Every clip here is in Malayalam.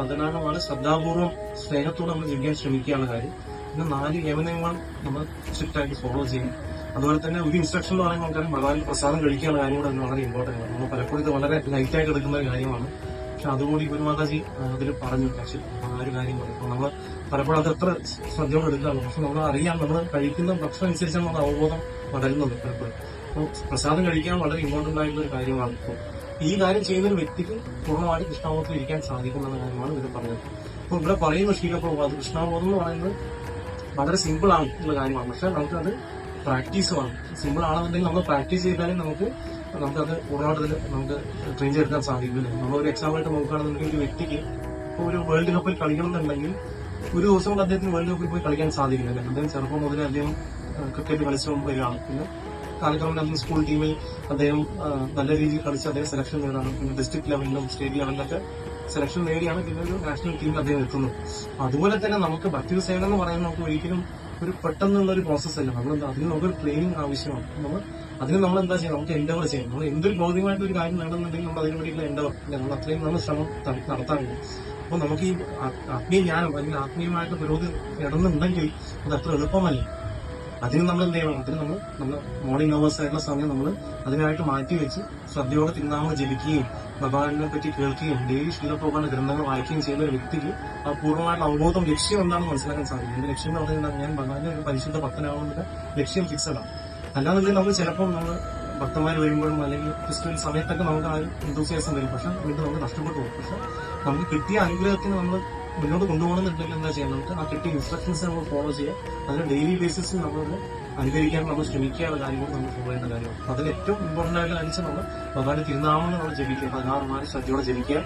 പതിനാറാണ് ശ്രദ്ധാപൂർവം സ്നേഹത്തോടെ നമ്മൾ ജീവിക്കാൻ ശ്രമിക്കുകയാണ് കാര്യം. പിന്നെ നാല് യമനങ്ങൾ നമ്മൾ സ്ട്രിക്റ്റായിട്ട് ഫോളോ ചെയ്യും. അതുപോലെ തന്നെ ഒരു ഇൻസ്ട്രക്ഷൻ എന്ന് പറയുമ്പോൾ നമുക്കറിയാം ഭഗവാനിൽ പ്രസാദം കഴിക്കാനുള്ള കാര്യം കൂടെ വളരെ ഇമ്പോർട്ടന്റ് ആണ്. നമ്മൾ പലപ്പോഴും ഇത് വളരെ ലൈറ്റായിട്ട് എടുക്കുന്ന ഒരു കാര്യമാണ്. പക്ഷെ അതുകൂടി ഗുരുമാതാജി അതിൽ പറഞ്ഞു. പക്ഷെ ആ ഒരു കാര്യം പറഞ്ഞു അപ്പോൾ നമ്മൾ പലപ്പോഴും അത് എത്ര ശ്രദ്ധയോടെ എടുക്കാറുള്ളൂ പക്ഷെ നമ്മൾ അറിയാം നമ്മൾ കഴിക്കുന്ന ഭക്ഷണം അനുസരിച്ചാണ് നമ്മുടെ അവബോധം വളരുന്നത് പലപ്പോഴും. അപ്പോൾ പ്രസാദം കഴിക്കാൻ വളരെ ഇമ്പോർട്ടന്റ് ആയിട്ടുള്ള ഒരു കാര്യമാണ് ഇപ്പോൾ ഈ കാര്യം ചെയ്യുന്ന ഒരു വ്യക്തിക്ക് പൂർണമായിട്ട് കൃഷ്ണാബോധത്തിൽ ഇരിക്കാൻ സാധിക്കുന്ന കാര്യമാണ് ഇവർ പറഞ്ഞത്. അപ്പോൾ ഇവിടെ പറയുന്ന ശീലപ്രഭാത് കൃഷ്ണാബോധം എന്ന് പറയുന്നത് വളരെ സിമ്പിൾ ആണ് എന്നുള്ള കാര്യമാണ്. പക്ഷെ നമുക്കത് പ്രാക്ടീസ് വേണം. സിമ്പിൾ ആണെന്നുണ്ടെങ്കിൽ നമ്മൾ പ്രാക്ടീസ് ചെയ്താലും നമുക്ക് നമുക്കത് പൂർണമായിട്ട് നമുക്ക് ട്രെയിൻ ചെയ്തെടുക്കാൻ സാധിക്കില്ല എക്സാമ്പിൾ ആയിട്ട് നോക്കുകയാണെന്നുണ്ടെങ്കിൽ ഒരു വ്യക്തിക്ക് ഇപ്പോൾ ഒരു വേൾഡ് കപ്പിൽ കളിക്കണം എന്നുണ്ടെങ്കിൽ ഒരു ദിവസം കൊണ്ട് അദ്ദേഹത്തിന് വേൾഡ് കപ്പിൽ പോയി കളിക്കാൻ സാധിക്കില്ല? അദ്ദേഹം ചെറുപ്പം മുതലേ അദ്ദേഹം ക്രിക്കറ്റ് കളിച്ചുകൊണ്ട് വരികയാണ് പിന്നെ കാലക്രമേണ അദ്ദേഹം സ്കൂൾ ടീമിൽ അദ്ദേഹം നല്ല രീതിയിൽ കളിച്ച് അദ്ദേഹം സെലക്ഷൻ നേടാണ് പിന്നെ ഡിസ്ട്രിക്ട് ലെവലിലും സ്റ്റേറ്റ് ലെവലിലൊക്കെ സെലക്ഷൻ നേടിയാണ് പിന്നെ ഒരു നാഷണൽ ടീമിൽ അദ്ദേഹം എത്തുന്നത്. അതുപോലെ തന്നെ നമുക്ക് ഭക്തി സേവനം എന്ന് പറയുന്നത് നമുക്ക് ഒരിക്കലും ഒരു പെട്ടെന്നുള്ള ഒരു പ്രോസസ് അല്ല. നമ്മൾ അതിന് നമുക്കൊരു ട്രെയിനിങ് ആവശ്യമാണ്. നമ്മൾ അതിന് നമ്മൾ എന്താ ചെയ്യുക നമുക്ക് എൻഡവർ ചെയ്യണം. നമ്മൾ എന്തൊരു ബോധ്യമായിട്ട് ഒരു കാര്യം നേടുന്നുണ്ടെങ്കിൽ നമ്മൾ അതിന് വേണ്ടിയിട്ടുള്ള എൻഡവർ നമ്മൾ അത്രയും നമ്മൾ ശ്രമം നടത്താറുണ്ട് അപ്പോൾ നമുക്ക് ഈ ആത്മീയ ജ്ഞാനം അല്ലെങ്കിൽ ആത്മീയമായിട്ട് പുരോഗതി നേടുന്നുണ്ടെങ്കിൽ അത് അത്ര എളുപ്പമല്ല. അതിന് നമ്മൾ എന്ത് ചെയ്യണം? അതിന് നമ്മൾ നമ്മൾ മോർണിംഗ് അവേഴ്സ് ആയിട്ടുള്ള സമയം നമ്മൾ അതിനായിട്ട് മാറ്റി വെച്ച് ശ്രദ്ധയോടെ തിരുനാമം ജപിക്കുകയും ഭഗവാനെ പറ്റി കേൾക്കുകയും ഡെയിലി ശീലപ്രഭാന ഗ്രന്ഥങ്ങൾ വായിക്കുകയും ചെയ്യുന്ന ഒരു വ്യക്തിക്ക് ആ പൂർണമായിട്ടുള്ള അവബോധം ലക്ഷ്യം എന്താണെന്ന് മനസ്സിലാക്കാൻ സാധിക്കും. എന്റെ ലക്ഷ്യം എന്ന് പറഞ്ഞാൽ ഞാൻ ഭഗവാന്റെ ഒരു പരിശുദ്ധ ഭക്തനാവുന്നതിന്റെ ലക്ഷ്യം ഫിക്സഡാണ് അല്ലാന്നുണ്ടെങ്കിൽ നമ്മൾ ചിലപ്പോൾ നമ്മൾ ഭക്തന്മാർ വരുമ്പോഴും അല്ലെങ്കിൽ ക്രിസ്ത്യൻ സമയത്തൊക്കെ നമുക്ക് ആ ഒരു എന്തോസിയാസം വരും. പക്ഷെ വീണ്ടും നമുക്ക് നഷ്ടപ്പെട്ടു പോകും. പക്ഷെ നമുക്ക് കിട്ടിയ അനുഗ്രഹത്തിന് നമ്മൾ മുന്നോട്ട് കൊണ്ടുപോകണമെന്നുണ്ടെങ്കിൽ എന്താ ചെയ്യാം? നമുക്ക് ആ കിട്ടിയ ഇൻസ്ട്രക്ഷൻസ് നമ്മൾ ഫോളോ ചെയ്യുക അതിന് ഡെയിലി ബേസിസിൽ നമ്മൾ അനുകരിക്കാൻ നമ്മൾ ശ്രമിക്കാനുള്ള കാര്യങ്ങൾ നമ്മൾ ഫോളോ ചെയ്യുന്ന കാര്യമാണ് അതിൽ ഏറ്റവും ഇമ്പോർട്ടന്റ് ആയിട്ട് അനുസരിച്ച് നമ്മൾ ഭഗവാന്റെ തിരുനാമങ്ങൾ നമ്മൾ ജപിക്കുക. പതിനാറ് മാറി ശ്രദ്ധയോടെ ജപിക്കുക.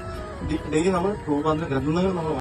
ഡെയിലി നമ്മൾ രൂപാന്തര ഗ്രന്ഥങ്ങൾ നമ്മൾ